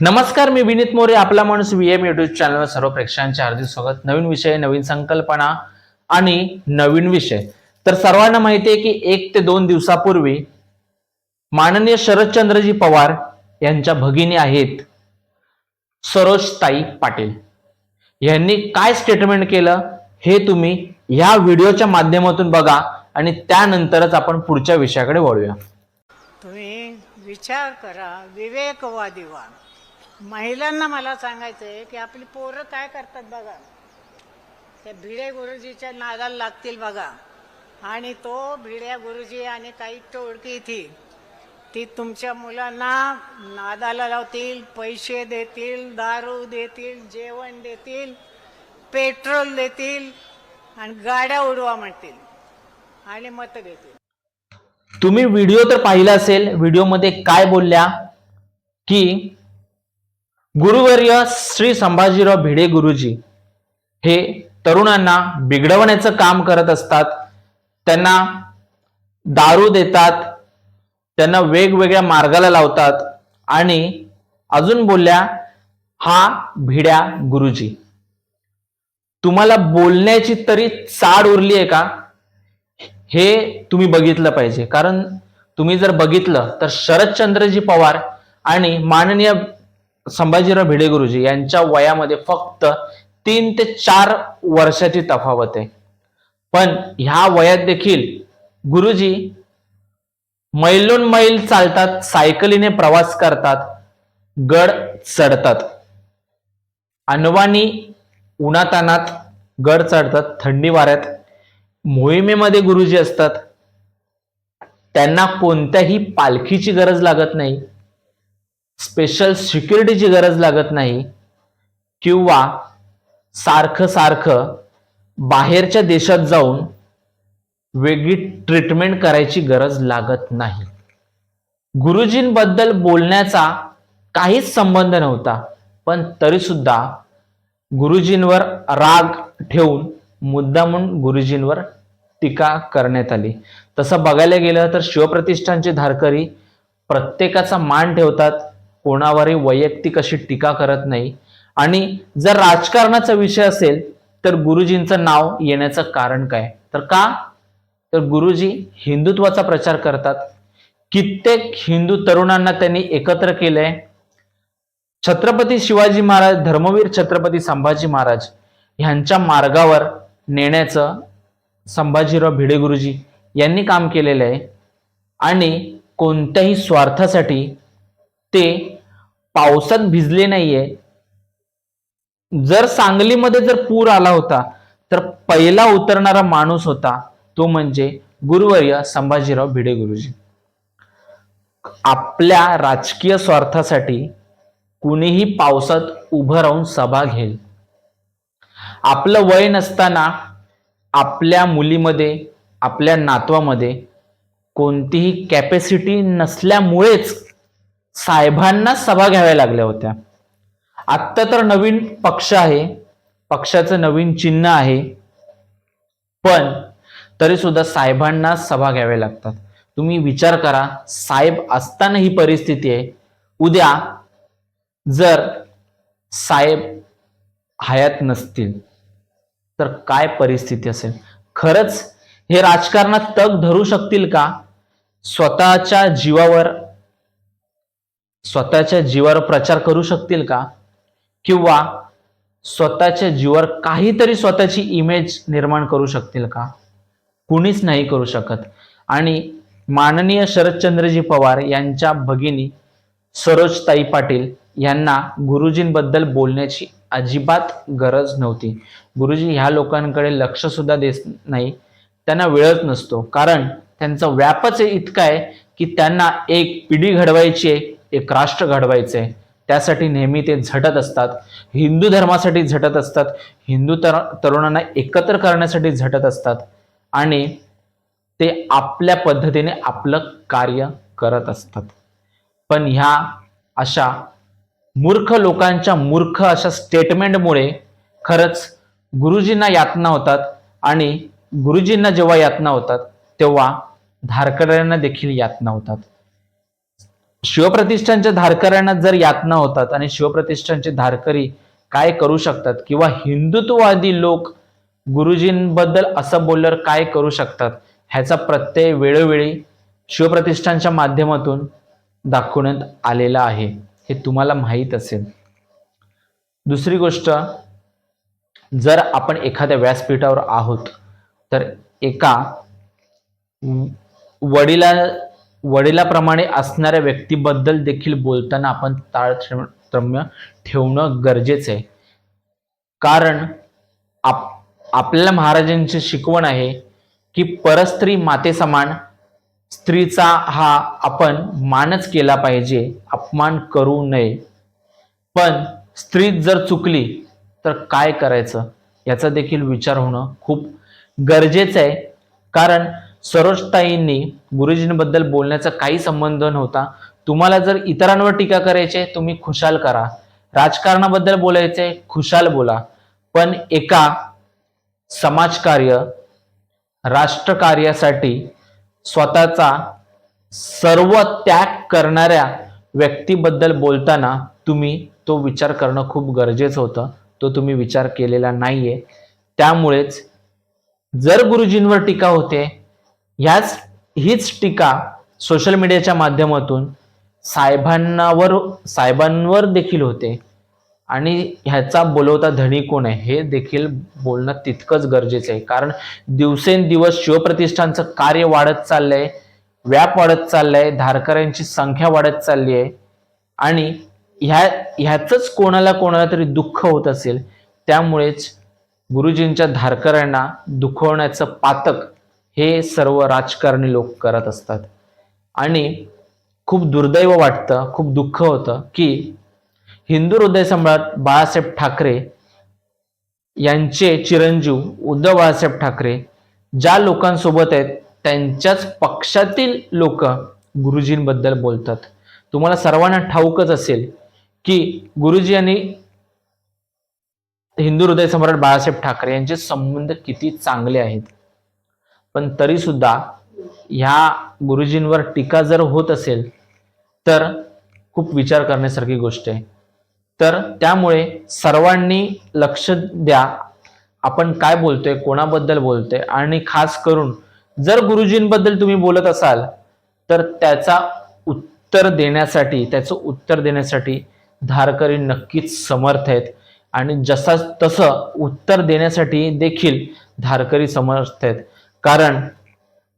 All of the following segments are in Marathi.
नमस्कार मी विनीत मोरे आपला माणूस व्ही एम युट्यूब चॅनलवर सर्व प्रेक्षकांचे हार्दिक स्वागत. नवीन विषय नवीन संकल्पना आणि नवीन विषय. तर सर्वांना माहिती आहे की एक ते दोन दिवसापूर्वी माननीय शरदचंद्रजी पवार यांच्या भगिनी आहेत सरोजताई पाटील. यांनी काय स्टेटमेंट केलं हे तुम्ही ह्या व्हिडिओच्या माध्यमातून बघा आणि त्यानंतरच आपण पुढच्या विषयाकडे वळूया. तुम्ही विचार करा विवेकवादी व्हा. महिलांना मला सांगायचं आहे की आपली पोरं काय करतात बघा. त्या भिडे गुरुजीच्या नादाला लागतील बघा. आणि तो भिड्या गुरुजी आणि काही टोळकी ती ती तुमच्या मुलांना नादाला लावतील पैसे देतील दारू देतील जेवण देतील पेट्रोल देतील आणि गाड्या उडवा म्हणतील आणि मतं देतील. तुम्ही व्हिडिओ तर पाहिला असेल व्हिडिओमध्ये काय बोलल्या की गुरुवर्य श्री संभाजीराव भिडे गुरुजी हे तरुणांना बिघडवण्याचं काम करत असतात. त्यांना दारू देतात. त्यांना वेगवेगळ्या मार्गाला लावतात. आणि अजून बोलल्या हा भिड्या गुरुजी तुम्हाला बोलण्याची तरी चाड उरली आहे का? हे तुम्ही बघितलं पाहिजे. कारण तुम्ही जर बघितलं तर शरदचंद्रजी पवार आणि माननीय संभाजीराव भिडे गुरुजी यांच्या वयामध्ये फक्त तीन ते चार वर्षाची तफावत आहे. पण ह्या वयात देखील गुरुजी मैलोन मैल चालतात सायकलीने प्रवास करतात गड चढतात. अनवाणी उन्हातानात गड चढतात थंडी वाऱ्यात मोहिमेमध्ये गुरुजी असतात. त्यांना कोणत्याही पालखीची गरज लागत नाही. स्पेशल सिक्युरिटीची गरज लागत नाही किंवा सारखं सारखं बाहेरच्या देशात जाऊन वेगळी ट्रीटमेंट करायची गरज लागत नाही. गुरुजींबद्दल बोलण्याचा काहीच संबंध नव्हता पण तरीसुद्धा गुरुजींवर राग ठेवून मुद्दामून गुरुजींवर टीका करण्यात आली. तसं बघायला गेलं तर शिवप्रतिष्ठानचे धारकरी प्रत्येकाचा मान ठेवतात कोणावरही वैयक्तिक अशी टीका करत नाही. आणि जर राजकारणाचा विषय असेल तर गुरुजींचं नाव येण्याचं कारण काय? तर का? तर गुरुजी हिंदुत्वाचा प्रचार करतात. कित्येक हिंदू तरुणांना त्यांनी एकत्र केलंय. छत्रपती शिवाजी महाराज धर्मवीर छत्रपती संभाजी महाराज ह्यांच्या मार्गावर नेण्याचं संभाजीराव भिडे गुरुजी यांनी काम केलेलं आहे. आणि कोणत्याही स्वार्थासाठी ते पावसात भिजले नाहीये. जर सांगलीमध्ये जर पूर आला होता तर पहिला उतरणारा माणूस होता तो म्हणजे गुरुवर्य संभाजीराव भिडे गुरुजी. आपल्या राजकीय स्वार्थासाठी कुणीही पावसात उभं राहून सभा घेईल. आपलं वय नसताना आपल्या मुलीमध्ये आपल्या नातवामध्ये कोणतीही कॅपॅसिटी नसल्यामुळेच साहेबांना सभा घ्याव्या लागल्या होत्या. आत्ता तर नवीन पक्ष आहे. पक्षाचं नवीन चिन्ह आहे. पण तरी सुद्धा साहेबांना सभा घ्याव्या लागतात. तुम्ही विचार करा साहेब असताना ही परिस्थिती आहे. उद्या जर साहेब हयात नसतील तर काय परिस्थिती असेल? खरंच हे राजकारणात तग धरू शकतील का? स्वतःच्या जीवावर स्वतःच्या जीवावर प्रचार करू शकतील का? किंवा स्वतःच्या जीवावर काहीतरी स्वतःची इमेज निर्माण करू शकतील का? कुणीच नाही करू शकत. आणि माननीय शरदचंद्रजी पवार यांच्या भगिनी सरोजताई पाटील यांना गुरुजींबद्दल बोलण्याची अजिबात गरज नव्हती. गुरुजी ह्या लोकांकडे लक्ष सुद्धा देत नाही. त्यांना वेळच नसतो. कारण त्यांचा व्यापच इतका आहे की त्यांना एक पिढी घडवायची आहे. एक राष्ट्र घडवायचं. आहे त्यासाठी नेहमी ते झटत असतात. हिंदू धर्मासाठी झटत असतात. हिंदू तर तरुणांना एकत्र करण्यासाठी झटत असतात. आणि ते आपल्या पद्धतीने आपलं कार्य करत असतात. पण ह्या अशा मूर्ख लोकांच्या मूर्ख अशा स्टेटमेंटमुळे खरंच गुरुजींना यातना होतात आणि गुरुजींना जेव्हा यातना होतात तेव्हा धारकऱ्यांना देखील यातना होतात. शिवप्रतिष्ठानच्या धारकऱ्यांना जर यातना होतात आणि शिवप्रतिष्ठानचे धारकरी काय करू शकतात किंवा हिंदुत्ववादी लोक गुरुजींबद्दल असं बोलल्यावर काय करू शकतात ह्याचा प्रत्यय वेळोवेळी शिवप्रतिष्ठानच्या माध्यमातून दाखवण्यात आलेला आहे हे तुम्हाला माहीत असेल. दुसरी गोष्ट जर आपण एखाद्या व्यासपीठावर आहोत तर एका वडिला वडिलाप्रमाणे असणाऱ्या व्यक्तीबद्दल देखील बोलताना आपण ताळतम्य ठेवणं गरजेचं आहे. कारण आप आपल्याला महाराजांची शिकवण आहे की परस्त्री माते समान स्त्रीचा हा आपण मानच केला पाहिजे अपमान करू नये. पण स्त्री जर चुकली तर काय करायचं? याचा देखील विचार होणं खूप गरजेचं आहे. कारण सरोजताईंनी गुरुजींबद्दल बोलण्याचा काही संबंध नव्हता. तुम्हाला जर इतरांवर टीका करायचे तुम्ही खुशाल करा. राजकारणाबद्दल बोलायचे खुशाल बोला. पण एका समाजकार्य राष्ट्रकार्यासाठी स्वतःचा सर्व त्याग करणाऱ्या व्यक्तीबद्दल बोलताना तुम्ही तो विचार करणं खूप गरजेचं होतं. तो तुम्ही विचार केलेला नाहीये. त्यामुळेच जर गुरुजींवर टीका होते ह्याच हीच टीका सोशल मीडियाच्या माध्यमातून साहेबांनावर साहेबांवर देखील होते. आणि ह्याचा बोलवता धनी कोण आहे हे देखील बोलणं तितकंच गरजेचं आहे. कारण दिवसेंदिवस शिवप्रतिष्ठानचं कार्य वाढत चाललंय व्याप वाढत चाललंय धारकऱ्यांची संख्या वाढत चालली आहे आणि ह्या ह्याचंच कोणाला कोणाला तरी दुःख होत असेल त्यामुळेच गुरुजींच्या धारकऱ्यांना दुखवण्याचं पातक हे सर्व राजकारणी लोक करत असतात. आणि खूप दुर्दैव वाटतं खूप दुःख होतं की हिंदू हृदय सम्राट बाळासाहेब ठाकरे यांचे चिरंजीव उद्धव बाळासाहेब ठाकरे ज्या लोकांसोबत आहेत त्यांच्याच पक्षातील लोक गुरुजींबद्दल बोलतात. तुम्हाला सर्वांना ठाऊकच असेल की गुरुजी यांनी हिंदू हृदय सम्राट बाळासाहेब ठाकरे यांचे संबंध किती चांगले आहेत. पण तरी सुद्धा ह्या गुरुजींवर टीका जर होत असेल तर खूप विचार करण्यासारखी गोष्ट आहे. तर त्यामुळे सर्वांनी लक्ष द्या आपण काय बोलतोय कोणाबद्दल बोलतोय आणि खास करून जर गुरुजींबद्दल तुम्ही बोलत असाल तर त्याचा उत्तर देण्यासाठी त्याचं उत्तर देण्यासाठी धारकरी नक्कीच समर्थ आहेत. आणि जसा तसं उत्तर देण्यासाठी देखील धारकरी समर्थ आहेत. कारण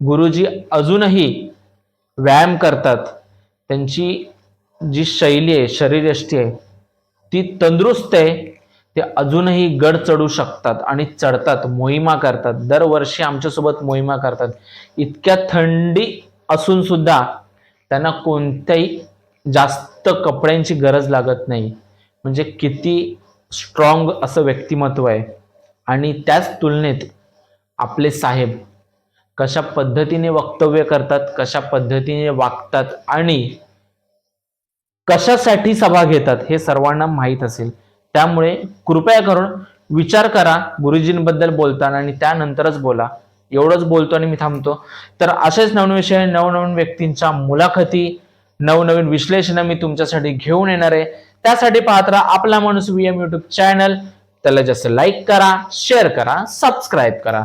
गुरुजी अजूनही व्यायाम करतात. त्यांची जी शैली आहे शरीरयष्टी आहे ती तंदुरुस्त आहे ते अजूनही गड चढू शकतात आणि चढतात मोहिमा करतात. दरवर्षी आमच्यासोबत मोहिमा करतात. इतक्या थंडी असून सुद्धा त्यांना कोणत्याही जास्त कपड्यांची गरज लागत नाही. म्हणजे किती स्ट्रॉंग असं व्यक्तिमत्व आहे. आणि त्याच तुलनेत आपले साहेब कशा पद्धतीने वक्तव्य करतात कशा पद्धतीने वागतात आणि कशासाठी सभा घेतात हे सर्वांना माहीत असेल. त्यामुळे कृपया करून विचार करा गुरुजींबद्दल बोलताना आणि त्यानंतरच बोला. एवढंच बोलतो आणि मी थांबतो. तर असेच नवनविषय नवनवीन व्यक्तींच्या मुलाखती नवनवीन विश्लेषण मी तुमच्यासाठी घेऊन येणार आहे. त्यासाठी पाहत राहा आपला माणूस व्हीएम युट्यूब चॅनल त्याला जास्त लाईक करा शेअर करा सबस्क्राईब करा.